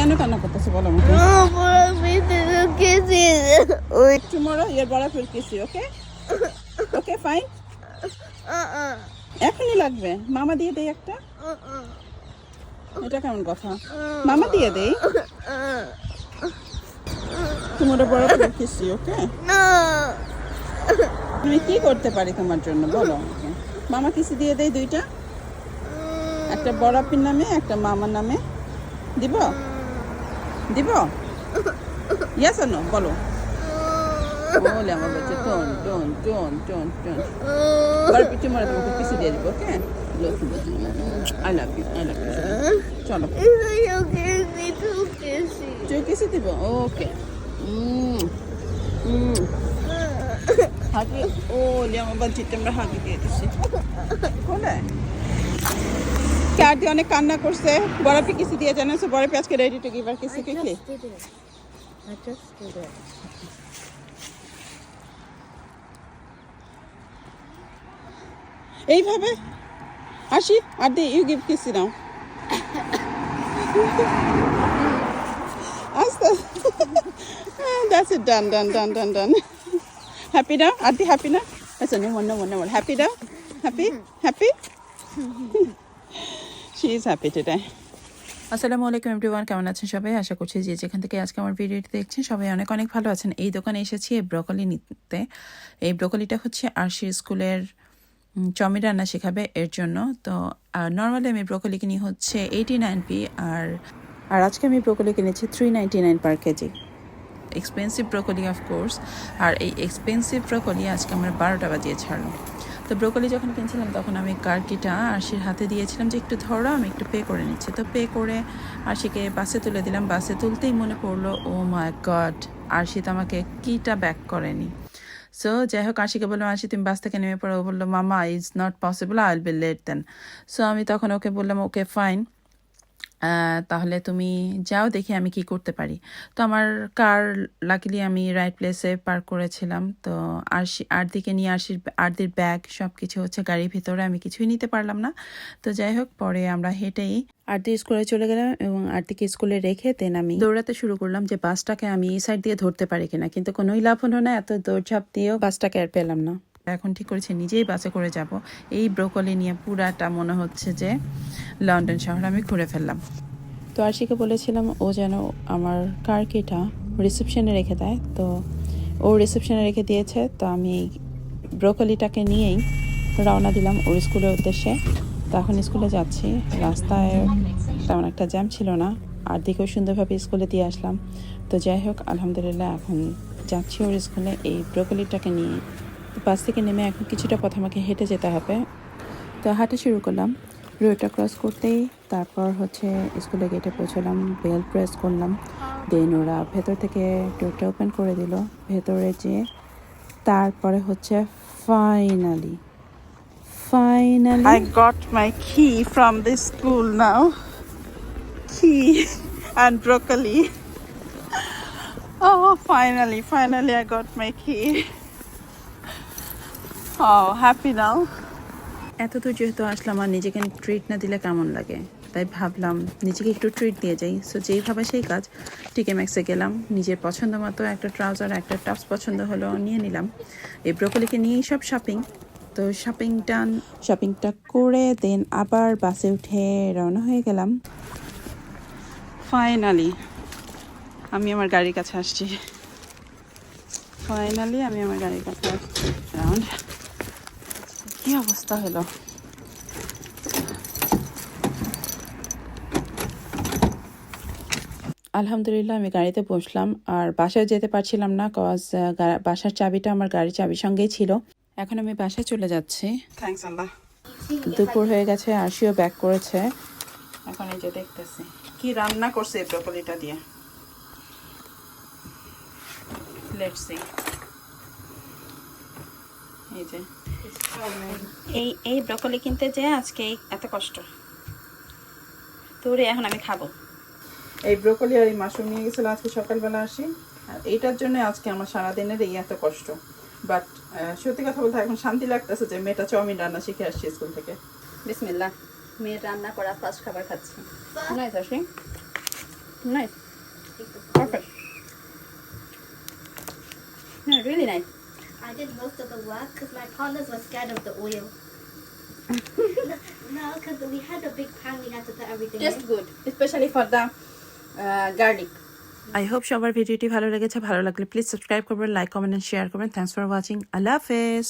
কেন কান্না করতেছে বলো আমাকে? টুমরো ইয়ার বড় কিসি ওকে ওকে ফাইন এখনই লাগবে। মামা দিয়ে দেই একটা? এটা কেমন কথা? মামা দিয়ে দেই? তোমার বড় ফির কিসি ওকে আমি কি করতে পারি তোমার জন্য বলো আমাকে? মামা কিসি দিয়ে দেই দুইটা? একটা বড় আপির নামে একটা মামার নামে। দিব? দিব ইয়েস আর নো বলো বলে আমার বাচ্চা টোন টোন টোন টোন টোন বড় পিঠে মারা তোমাকে কিসি দিয়ে দিব okay I love you I love you চলো তুই কিসি দিব ওকে হাগি ও লে আমার বাচ্চিতে আমরা হাগি দিয়ে দিছি কোনে চারদি অনেক কান্না করছে বরফে কিসি দিয়ে জানাছো বরফে আজকে রেডি টু গিভ আর কিসি কিসি এইভাবে? আসি আর দি ইউ গিভ কিসি নাও। আস্তে that's it done done done done done happy now R the happy না? আচ্ছা no one no one no one happy now happy happy she is happy today আসসালামু আলাইকুম এভরিওয়ান কেমন আছেন সবাই? আশা করছি যে যেখান থেকে আজকে আমার ভিডিওটি দেখছেন সবাই অনেক অনেক ভালো আছেন। এই দোকানে এসেছি এই ব্রকলি নিতে। এই ব্রকলিটা হচ্ছে আরশি স্কুলের উম, চমি রান্না শেখাবে এর জন্য। তো নর্মালি আমি ব্রকলি কিনি হচ্ছে এইটি নাইন পি আর আর আজকে আমি ব্রকলি কিনেছি three ninety nine per kg expensive broccoli course আর এই এক্সপেন্সিভ ব্রোকলি আজকে আমার বারোটা বাজিয়ে ছাড়লো। তো ব্রোকলি যখন কিনছিলাম, তখন আমি কার্কিটা আরশির হাতে দিয়েছিলাম যে একটু ধরো, আমি একটু পে করে নিচ্ছি। তো পে করে আরশিকে বাসে তুলে দিলাম। বাসে তুলতেই মনে পড়ল, ও মাই গড, আরশি তো আমাকে কিটা ব্যাক করেনি। সো যাই হোক আশিকে বললাম আশি তুমি বাস থেকে নেমে পড়ো। বলল, মামা is not possible I will be late then so আমি তখন ওকে বললাম ওকে ফাইন তাহলে তুমি যাও, দেখি আমি কি করতে পারি। তো আমার কার লাকিলি আমি রাইট প্লেসে পার্ক করেছিলাম। তো আরশি, আরদিকে নিয়ে আরশির, আরদির ব্যাগ সব কিছু হচ্ছে গাড়ির ভিতরে, আমি কিছুই নিতে পারলাম না। তো যাই হোক, পরে আমরা হেঁটেই আরদি স্কুলে চলে গেলাম এবং আরদিকে স্কুলে রেখে দেন আমি দৌড়াতে শুরু করলাম যে বাসটাকে আমি এই সাইড দিয়ে ধরতে পারি কিনা। কিন্তু কোনোই লাভ হলো না, এত দৌড়ঝাঁপ দিয়েও বাসটাকে আর পেলাম না। এখন ঠিক করেছে, নিজেই বাসে করে যাব। এই ব্রোকলি নিয়ে পুরাটা মনে হচ্ছে যে লন্ডন শহর আমি ঘুরে ফেললাম। তো আরশিকে বলেছিলাম, ও যেন আমার কার কিটা রিসেপশনে রেখে দেয়। তো ও রিসেপশনে রেখে দিয়েছে, তো আমি ব্রোকলিটাকে নিয়েই রওনা দিলাম ওর স্কুলের উদ্দেশ্যে। তো এখন স্কুলে যাচ্ছি। রাস্তায় তেমন একটা জ্যাম ছিল না, আর দিকেও সুন্দরভাবে স্কুলে দিয়ে আসলাম। তো যাই হোক, আলহামদুলিল্লাহ এখন যাচ্ছি ওর স্কুলে এই ব্রোকলিটাকে নিয়ে। বাস থেকে নেমে এখন কিছুটা পথ আমাকে হেঁটে যেতে হবে। তো হাঁটা শুরু করলাম। রোডটা ক্রস করতেই তারপর হচ্ছে স্কুলে গেটে পৌঁছলাম বেল প্রেস করলাম দেন ওরা ভেতর থেকে ডোরটা ওপেন করে দিল ভেতরে যে তারপরে হচ্ছে finally finally I got my key from this school now key and broccoli oh finally finally I got my key. Oh happy now. এত দূর যেহেতু আসলাম, আর নিজেকে ট্রিট না দিলে কেমন লাগে? তাই ভাবলাম নিজেকে একটু ট্রিট দিয়ে যাই। সো যেইভাবে সেই কাজ। টিকে ম্যাক্সে গেলাম। নিজের পছন্দ মতো একটা ট্রাউজার একটা টপস পছন্দ হলো, নিয়ে নিলাম। এই ব্রোকলিকে নিয়েই সব শপিং তো শপিং টান শপিংটা করে দেন আবার বাসে উঠে রওনা হয়ে গেলাম। ফাইনালি আমি আমার গাড়ির কাছে আসছি। ফাইনালি আমি আমার গাড়ির কাছে আসছি। রাউন্ড কি অবস্থা হলো? আলহামদুলিল্লাহ আমি গাড়িতে বসলাম। আর বাসায় যেতে পারছিলাম না কজ বাসার চাবিটা আমার গাড়ির চাবির সঙ্গেই ছিল। এখন আমি বাসায় চলে যাচ্ছি। থ্যাংকস আল্লাহ। দুপুর হয়ে গেছে আরশিও ব্যাক করেছে। এখন এই যে দেখতেছি। কি রান্না করছে এই ব্রকলিটা দিয়ে? লেটস সি এই যে। এই এই ব্রকলি কিনতে যে আজকে এত কষ্ট। তোরে এখন আমি খাব। এই ব্রোকলি আর এই মাশরুম নিয়ে গেছিল আজকে সকালবেলা আসি। আর এইটার জন্য আজকে আমার সারাদিনের এই এত কষ্ট। বাট সত্যি কথা বলতে এখন শান্তি লাগতেছে যে মেয়েটা চাউমিন রান্না শিখে আসছে স্কুল থেকে। বিসমিল্লাহ। মেয়ের রান্না করা ফার্স্ট খাবার খাচ্ছি। নয় শাশুড়ি Nice. Perfect. Yeah, really nice. I did most of the work because my partners were scared of the oil. no, because we had a big pan, we had to put everything Just in. good, especially for the uh, garlic. I hope সবার ভিডিওটি ভালো লেগেছে ভালো লাগলে please subscribe করবেন like comment share করবেন thanks for watching আল্লাহ হাফেজ